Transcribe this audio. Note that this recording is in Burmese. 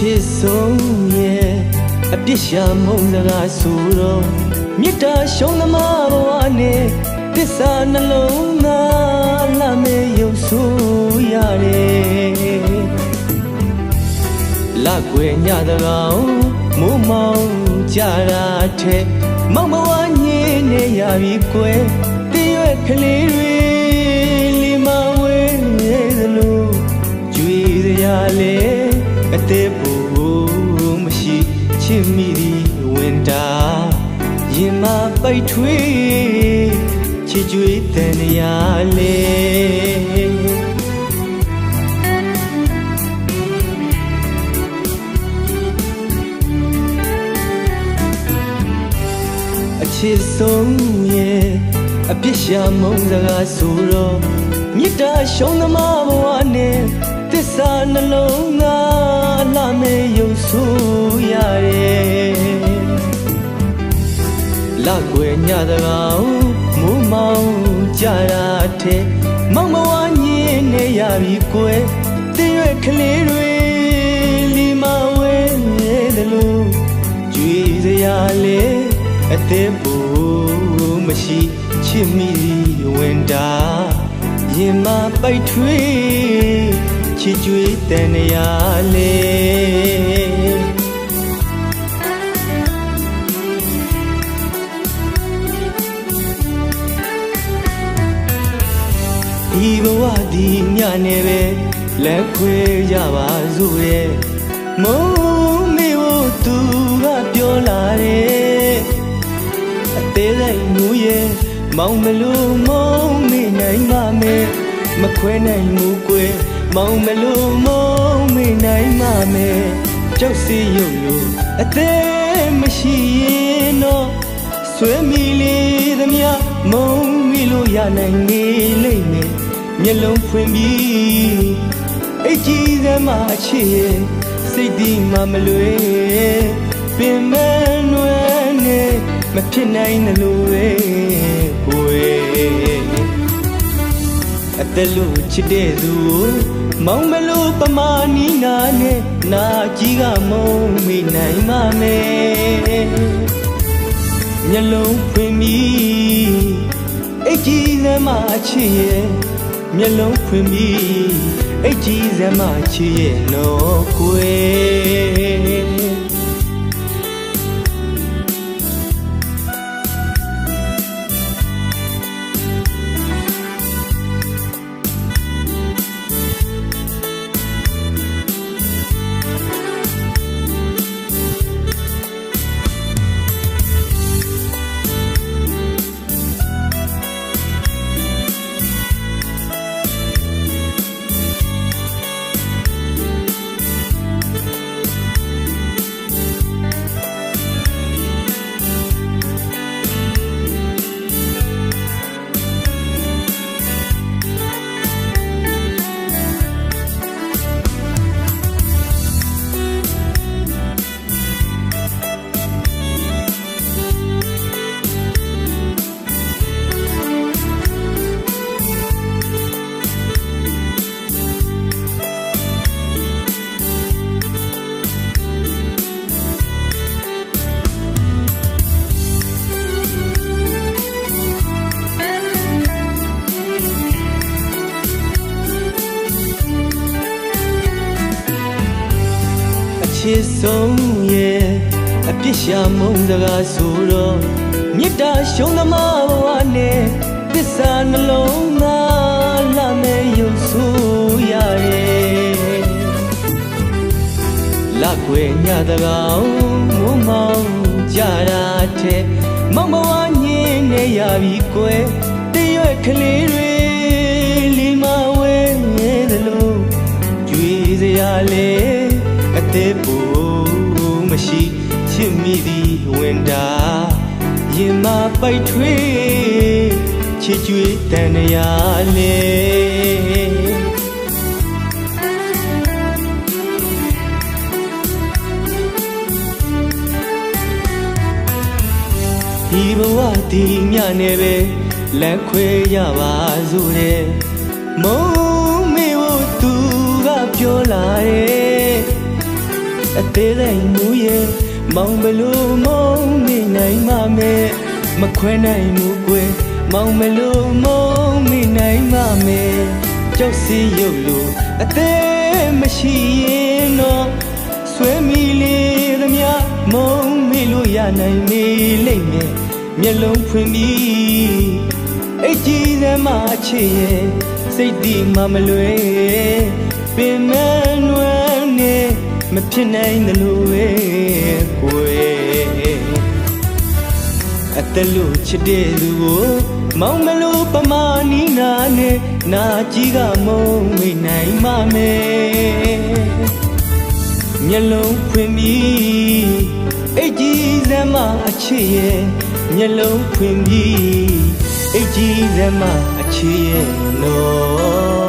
ချစ်ဆုံးရဲ့အပြစ်ရှာမုန်းစကားဆိုတော့မေတ္တာရှုံးသမားဘဝနဲ့တစ္ဆာနှလုံးသားလာမေရုပ်ဆိုးရတယ်လက်ွယ်ညတကောင်မိုးမောင်ကြတာတဲ့မောင်ဘဝညင်းနေရပြီကွယ်တည့်ရွက်ကလေးတွေလီမဝဲနေသလိုကြွေစရာလေ အသေးပူမရှိချစ်မိသည်ဝင်တာရင်မပိတ်ထွေးချစ်ကြွေးတဲ့နေရာလေအချစ်ဆုံးရဲ့အပြစ်ရှာမုန်းစကားဆိုတော့မေတ္တာရှုံးသမားဘဝနဲ့တစ္ဆာနှလုံးသား လာမေရုပ်ဆိုးရတယ်လက်ွယ်ညတကောင်မိုးမောင်ကြတာတဲ့မောင်ဘဝညင်းနေရပြီကွယ်တည့်ရွက်ကလေးတွေလီမဝဲနေတယ်လို့ကြွေစရာလေအသေးပူမရှိချစ်မိဝင်တာရင်မပိုက်ထွေး ချစ်ကြွေးတဲ့နေရာလေဒီဘဝဒီညနေပဲလက်ခွေရပါစို့ရဲ့မုံမေကိုသူကပြောလာတယ်အသေးစိတ်မူရဲ့မောင်မလို့မုံမိနိုင်ပါမယ်မခွဲနိုင်မူကွယ် မောင်မလို့မုံမိနိုင်ပါမယ်ကြောက်စီရုပ်လို့အသေးမရှိရင်တော့ဆွေမီလေးသမျှမုံမိလို့ရနိုင်နေလိမ့်မယ်မျက်လုံးဖွင့်ပြီးအိတ်ကြီးစမ်းမအချစ်ရဲ့စိတ်ဒီမှမလွေပင်မနွယ်နဲ့မဖြစ်နိုင်တယ်လို့ပဲကိုယ်အတလူချစ်တဲ့သူ မောင်မလို့ပမာနီနာနဲ့နာကြီးကမုံမိနိုင်မမယ်မျက်လုံးဖွင့်ပြီးအိတ်ကြီးစမ်းမအချစ်ရဲ့မျက်လုံးဖွင့်ပြီးအိတ်ကြီးစမ်းမချစ်ရဲ့နော်ကိုယ် အချစ်ဆုံးရဲ့အပြစ်ရှာမုန်းစကားဆိုတော့မေတ္တာရှုံးသမားဘဝနဲ့သစ္စာနှလုံးသားလာမေရုပ်ဆိုးရတယ်လက်ွယ်ညတကောင်မိုးမောင်ကြတာတဲ့မောင်ဘဝညင်းနေရပြီကွယ်တည့်ရွက်ကလေးတွေလီမဝဲနေတယ်လို့ကြွေစရာလေအ သေးပူမရှိချစ်မိသည်ဝင်တာရင်မပိုက်ထွေးချစ်ကြွေးတဲ့နေရာလေဒီဘဝဒီညနေပဲလက်ခွေရပါစို့တဲ့မုံမေကိုသူကပြောလာတယ် အသေးလိုက်မှုရဲ့မောင်ဘလို့မောင်နေနိုင်မမဲမခွဲနိုင်မှုကွယ်မောင်ဘလို့မောင်နေနိုင်မမဲကြောက်စီရုပ်လို့အသေးမရှိရင်တော့ဆွဲမိလေသမျှမုံမေလို့ရနိုင်မေလိမ့်မယ်မျက်လုံးဖွင့်ပြီးအိတ်ကြီးစမ်းမချစ်ရဲ့စိတ်ဒီမှမလွယ်ပင်မနွယ်နေမ ဖြစ်နိုင်သလိုပဲကိုယ်အတလူချစ်တဲ့သူကိုမောင်မလို့ပမာနီနာနဲ့နာကြီးကမုံမိနိုင်မမဲမျက်လုံးဖွင့်ပြီးအိတ်ကြီးစမ်းမအချစ်ရဲ့မျက်လုံးဖွင့်ပြီးအိတ်ကြီးစမ်းမအချစ်ရဲ့နော်